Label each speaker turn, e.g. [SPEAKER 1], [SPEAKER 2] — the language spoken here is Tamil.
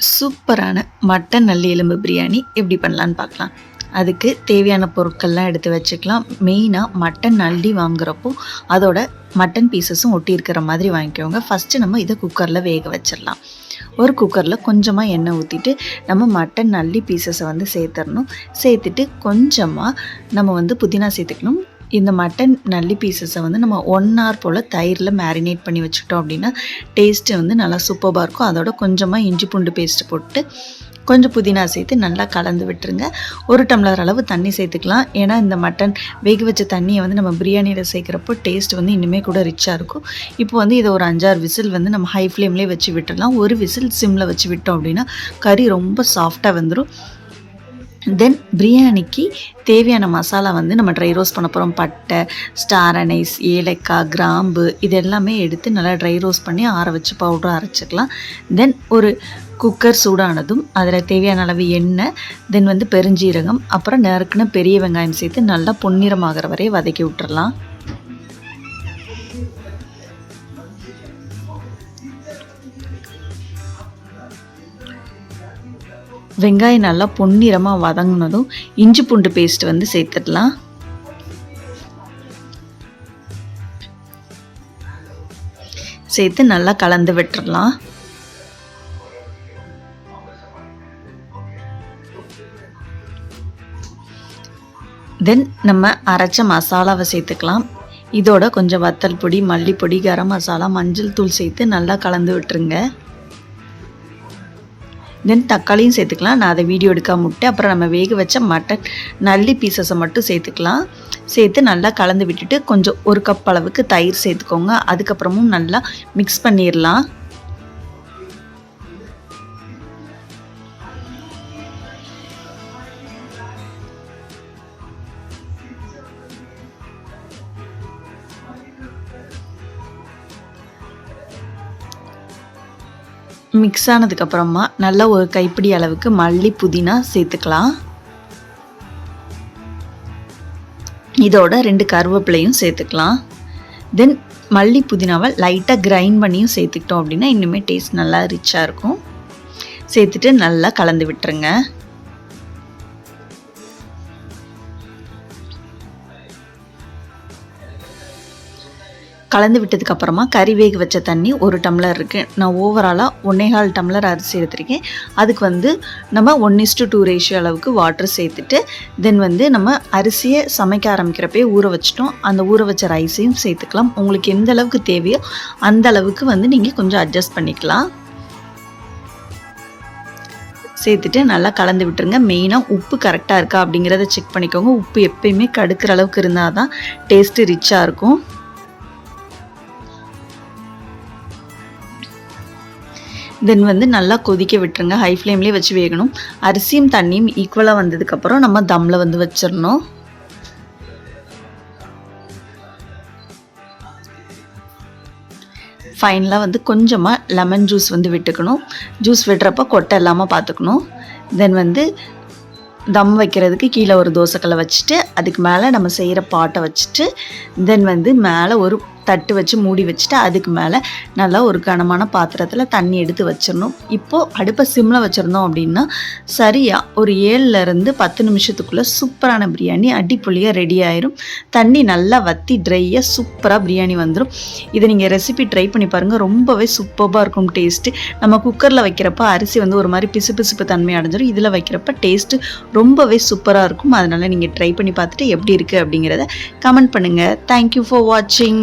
[SPEAKER 1] சூப்பரான மட்டன் நல்லி எலும்பு பிரியாணி எப்படி பண்ணலான்னு பார்க்கலாம். அதுக்கு தேவையான பொருட்கள்லாம் எடுத்து வச்சுக்கலாம். மெயினாக மட்டன் நல்லி வாங்குறப்போ அதோட மட்டன் பீசஸும் ஒட்டி இருக்கிற மாதிரி வாங்கிக்கோங்க. ஃபஸ்ட்டு நம்ம இதை குக்கரில் வேக வச்சிடலாம். ஒரு குக்கரில் கொஞ்சமாக எண்ணெய் ஊற்றிட்டு நம்ம மட்டன் நல்லி பீசஸை வந்து சேர்த்துடணும். சேர்த்துட்டு கொஞ்சமாக நம்ம வந்து புதினா சேர்த்துக்கணும். இந்த மட்டன் நல்லி பீசஸை வந்து நம்ம ஒன் ஹவர் போல் தயிரில் மேரினேட் பண்ணி வச்சுக்கிட்டோம் அப்படின்னா டேஸ்ட்டு வந்து நல்லா சூப்பராக இருக்கும். அதோட கொஞ்சமாக இஞ்சி பூண்டு பேஸ்ட்டு போட்டு கொஞ்சம் புதினா சேர்த்து நல்லா கலந்து விட்டுருங்க. ஒரு டம்ளர் அளவு தண்ணி சேர்த்துக்கலாம். ஏன்னா இந்த மட்டன் வேக வச்ச தண்ணியை வந்து நம்ம பிரியாணியில் சேர்க்குறப்போ டேஸ்ட் வந்து இன்னுமே கூட ரிச்சாக இருக்கும். இப்போ வந்து இதை ஒரு அஞ்சாறு விசில் வந்து நம்ம ஹை ஃப்ளேம்லேயே வச்சு விட்டுடலாம். ஒரு விசில் சிம்மில் வச்சு விட்டோம் அப்படின்னா கறி ரொம்ப சாஃப்டாக வந்துடும் தென் பிரியாணிக்கு தேவையான மசாலா வந்து நம்ம ட்ரை ரோஸ்ட் பண்ண போகிறோம் பட்டை ஸ்டார் அனைஸ் ஏலக்காய் கிராம்பு இது எல்லாமே எடுத்து நல்லா ட்ரை ரோஸ்ட் பண்ணி ஆற வச்சு பவுடர் அரைச்சிக்கலாம். தென் ஒரு குக்கர் சூடானதும் அதில் தேவையான அளவு எண்ணெய் தென் வந்து பெருஞ்சீரகம் அப்புறம் நறுக்குன்னு பெரிய வெங்காயம் சேர்த்து நல்லா பொன்னிறமாகிற வரை வதக்கி விட்டுறலாம். வெங்காயம் நல்லா பொன்னிறமாக வதங்கினதும் இஞ்சி பூண்டு பேஸ்ட் வந்து சேர்த்துடலாம். சேர்த்து நல்லா கலந்து விட்டுடலாம். தென் நம்ம அரைச்ச மசாலாவை சேர்த்துக்கலாம். இதோட கொஞ்சம் வத்தல் பொடி மல்லிப்பொடி கரம் மசாலா மஞ்சள் தூள் சேர்த்து நல்லா கலந்து விட்டுருங்க. தென் தக்காளியும் சேர்த்துக்கலாம். நான் அதை வீடியோ எடுக்காம விட்டு அப்புறம் நம்ம வேக வச்ச மட்டன் நல்லி பீசஸை மட்டும் சேர்த்துக்கலாம். சேர்த்து நல்லா கலந்து விட்டுட்டு கொஞ்சம் ஒரு கப் அளவுக்கு தயிர் சேர்த்துக்கோங்க. அதுக்கப்புறமும் நல்லா மிக்ஸ் பண்ணிடலாம் மிக்ஸ் ஆனதுக்கப்புறமா நல்லா ஒரு கைப்பிடி அளவுக்கு மல்லி புதினா சேர்த்துக்கலாம். இதோட ரெண்டு கருவேப்பிலையும் சேர்த்துக்கலாம். தென் மல்லி புதினாவை லைட்டாக கிரைண்ட் பண்ணியும் சேர்த்துக்கிட்டோம் அப்படின்னா இன்னுமே டேஸ்ட் நல்லா ரிச்சாக இருக்கும். சேர்த்துட்டு நல்லா கலந்து விட்டுருங்க. கலந்து விட்டதுக்கு அப்புறமா கறி வேக வச்ச தண்ணி ஒரு டம்ளர் இருக்குது நான் ஓவராலாக ஒன்னேகால் டம்ளர் அரிசி எடுத்திருக்கேன். அதுக்கு வந்து நம்ம ஒன் இஸ்டு டூ ரேஷியோ அளவுக்கு வாட்டர் சேர்த்துட்டு தென் வந்து நம்ம அரிசியை சமைக்க ஆரம்பிக்கிறப்பே ஊற வச்சிட்டோம். அந்த ஊற வச்ச ரைஸையும் சேர்த்துக்கலாம். உங்களுக்கு எந்த அளவுக்கு தேவையோ அந்த அளவுக்கு வந்து நீங்கள் கொஞ்சம் அட்ஜஸ்ட் பண்ணிக்கலாம். சேர்த்துட்டு நல்லா கலந்து விட்டுருங்க. மெயினாக உப்பு கரெக்டாக இருக்கா அப்படிங்கிறத செக் பண்ணிக்கோங்க. உப்பு எப்பயுமே கடுக்கிற அளவுக்கு இருந்தால் தான் டேஸ்ட்டு ரிச்சாக இருக்கும். தென் வந்து நல்லா கொதிக்க விட்டுருங்க. ஹை ஃப்ளேம்லேயே வச்சு வேகணும். அரிசியும் தண்ணியும் ஈக்குவலாக வந்ததுக்கப்புறம் நம்ம தம்மில் வந்து வச்சிடணும். ஃபைனலாக வந்து கொஞ்சமாக லெமன் ஜூஸ் வந்து விட்டுக்கணும். ஜூஸ் விடுறப்ப கொட்டை இல்லாமல் பார்த்துக்கணும் தென் வந்து தம் வைக்கிறதுக்கு கீழே ஒரு தோசைக்கல்லை வச்சுட்டு அதுக்கு மேலே நம்ம செய்கிற பாட்டை வச்சுட்டு தென் வந்து மேலே ஒரு தட்டு வச்சு மூடி வச்சுட்டு அதுக்கு மேலே நல்லா ஒரு கனமான பாத்திரத்தில் தண்ணி எடுத்து வச்சிடணும். இப்போது அடுப்பை சிம்மில் வச்சுருந்தோம் அப்படின்னா சரியாக ஒரு ஏழுலேருந்து பத்து நிமிஷத்துக்குள்ளே சூப்பரான பிரியாணி அடிப்பொலியாக ரெடி ஆயிரும். தண்ணி நல்லா வற்றி ட்ரையாக சூப்பராக பிரியாணி வந்துடும் இதை நீங்கள் ரெசிபி ட்ரை பண்ணி பாருங்கள் ரொம்பவே சூப்பராக இருக்கும் டேஸ்ட்டு நம்ம குக்கரில் வைக்கிறப்ப அரிசி வந்து ஒரு மாதிரி பிசு பிசுப்பு தன்மை அடைஞ்சிடும் இதில் வைக்கிறப்ப டேஸ்ட்டு ரொம்பவே சூப்பராக இருக்கும். அதனால் நீங்கள் ட்ரை பண்ணி பார்த்துட்டு எப்படி இருக்குது அப்படிங்கிறத கமெண்ட் பண்ணுங்கள் தேங்க்யூ ஃபார் வாட்சிங்